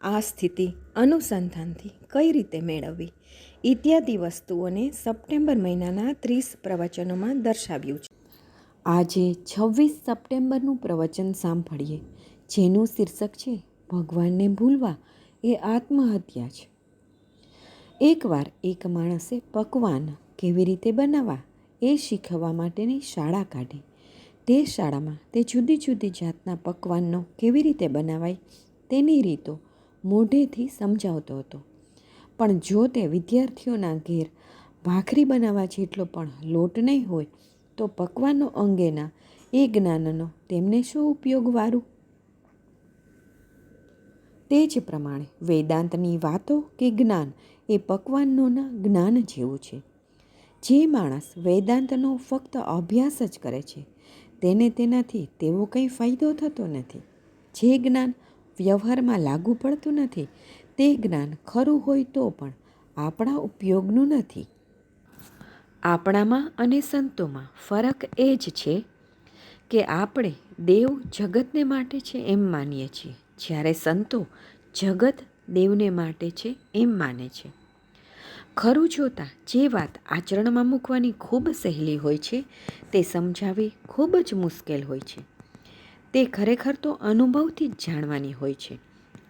આ સ્થિતિ અનુસંધાનથી કઈ રીતે મેળવવી? ઇત્યાદિ વસ્તુઓને સપ્ટેમ્બર મહિનાના ત્રીસ પ્રવચનોમાં દર્શાવ્યું છે. આજે છવ્વીસ સપ્ટેમ્બરનું પ્રવચન સાંભળીએ, જેનું શીર્ષક છે, ભગવાનને ભૂલવા એ આત્મહત્યા છે. એકવાર એક માણસે પકવાન કેવી રીતે બનાવવા એ શીખવવા માટેની શાળા કાઢી. તે શાળામાં તે જુદી જુદી જાતના પકવાનનો કેવી રીતે બનાવાય તેની રીતો મોઢેથી સમજાવતો હતો. પણ જો તે વિદ્યાર્થીઓના ઘેર ભાખરી બનાવવા જેટલો પણ લોટ નહીં હોય, તો પકવાનો અંગેના એ જ્ઞાનનો તેમને શું ઉપયોગ વારું? તે જ પ્રમાણે વેદાંતની વાતો કે જ્ઞાન એ પકવાનોના જ્ઞાન જેવું છે. જે માણસ વેદાંતનો ફક્ત અભ્યાસ જ કરે છે, તેને તેનાથી તેવો કંઈ ફાયદો થતો નથી. જે જ્ઞાન વ્યવહારમાં લાગુ પડતું નથી. તે જ્ઞાન ખરું હોય તો પણ આપણા ઉપયોગનું નથી. આપણામાં અને સંતોમાં ફરક એ જ છે કે આપણે દેવ જગતને માટે છે એમ માનીએ છીએ. જ્યારે સંતો જગત દેવને માટે છે એમ માને છે. ખરું જોતાં જે વાત આચરણમાં મૂકવાની ખૂબ સહેલી હોય છે, તે સમજાવવી ખૂબ જ મુશ્કેલ હોય છે. તે ખરેખર તો અનુભવથી જ જાણવાની હોય છે.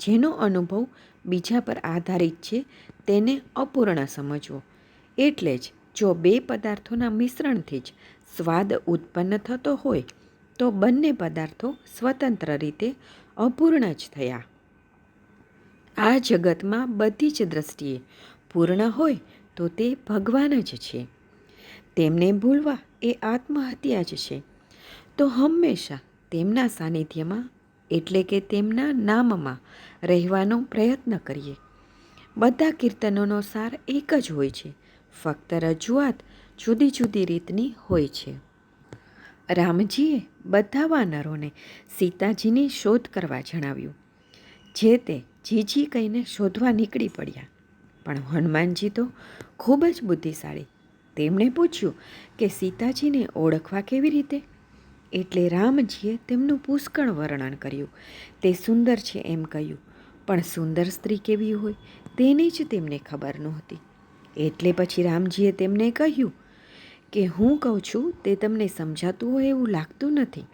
જેનો અનુભવ બીજા પર આધારિત છે, તેને અપૂર્ણ સમજવો. એટલે જ જો બે પદાર્થોના મિશ્રણથી જ સ્વાદ ઉત્પન્ન થતો હોય, તો બંને પદાર્થો સ્વતંત્ર રીતે અપૂર્ણ જ થયા. આ જગતમાં બધી જ દ્રષ્ટિએ પૂર્ણ હોય તો તે ભગવાન જ છે. તેમને ભૂલવા એ આત્મહત્યા જ છે. તો હંમેશા તેમના સાનિધ્યમાં એટલે કે તેમના નામમાં રહેવાનો પ્રયત્ન કરીએ. બધા કીર્તનોનો સાર એક જ હોય છે, ફક્ત રજૂઆત જુદી જુદી રીતની હોય છે. રામજીએ બધા વાનરોને સીતાજીની શોધ કરવા જણાવ્યું, જે તે જીજી કહીને શોધવા નીકળી પડ્યા. પણ હનુમાનજી તો ખૂબ જ બુદ્ધિશાળી. તેમણે પૂછ્યું કે સીતાજીને ઓળખવા કેવી રીતે? એટલે રામજીએ તેમનું પુષ્કળ વર્ણન કર્યું. તે સુંદર છે એમ કહ્યું. પણ સુંદર સ્ત્રી કેવી હોય, તેની જ તેમને ખબર નહોતી. એટલે પછી રામજીએ તેમને કહ્યું કે, હું કહું છું, તે તમને સમજાતું હોય એવું લાગતું નથી.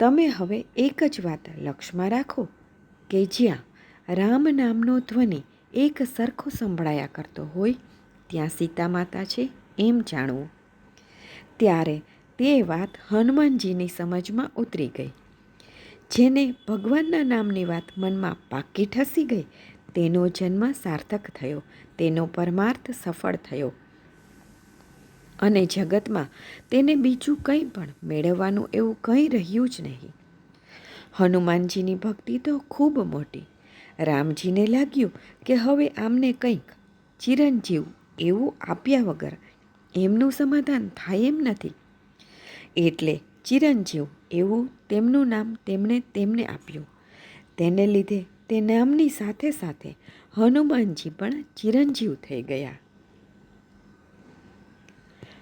તમે હવે એક જ વાત લક્ષમાં રાખો કે જ્યાં રામ નામનો ધ્વનિ એક સરખો સંભળાયા કરતો હોય, ત્યાં સીતા માતા છે એમ જાણવું. ત્યારે તે વાત હનુમાનજીની સમજમાં ઉતરી ગઈ. જેને ભગવાનના નામની વાત મનમાં પાકી ઠસી ગઈ, તેનો જન્મ સાર્થક થયો, તેનો પરમાર્થ સફળ થયો. અને જગતમાં તેને બીજું કંઈ પણ મેળવવાનું એવું કંઈ રહ્યું જ નહીં. હનુમાનજીની ભક્તિ તો ખૂબ મોટી. રામજીને લાગ્યું કે હવે આમને કંઈક ચિરંજીવ એવું આપ્યા વગર એમનું સમાધાન થાય એમ નથી. એટલે ચિરંજીવ એવું તેમનું નામ તેમણે તેમને આપ્યું. તેને લીધે તે નામની સાથે સાથે હનુમાનજી પણ ચિરંજીવ થઈ ગયા.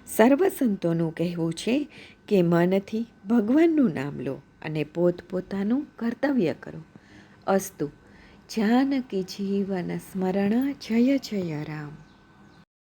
સર્વ સંતોનું કહેવું છે કે મનથી ભગવાનનું નામ લો અને પોતપોતાનું કર્તવ્ય કરો. અસ્તુ, જાનકી જીવન સ્મરણ જય જય રામ.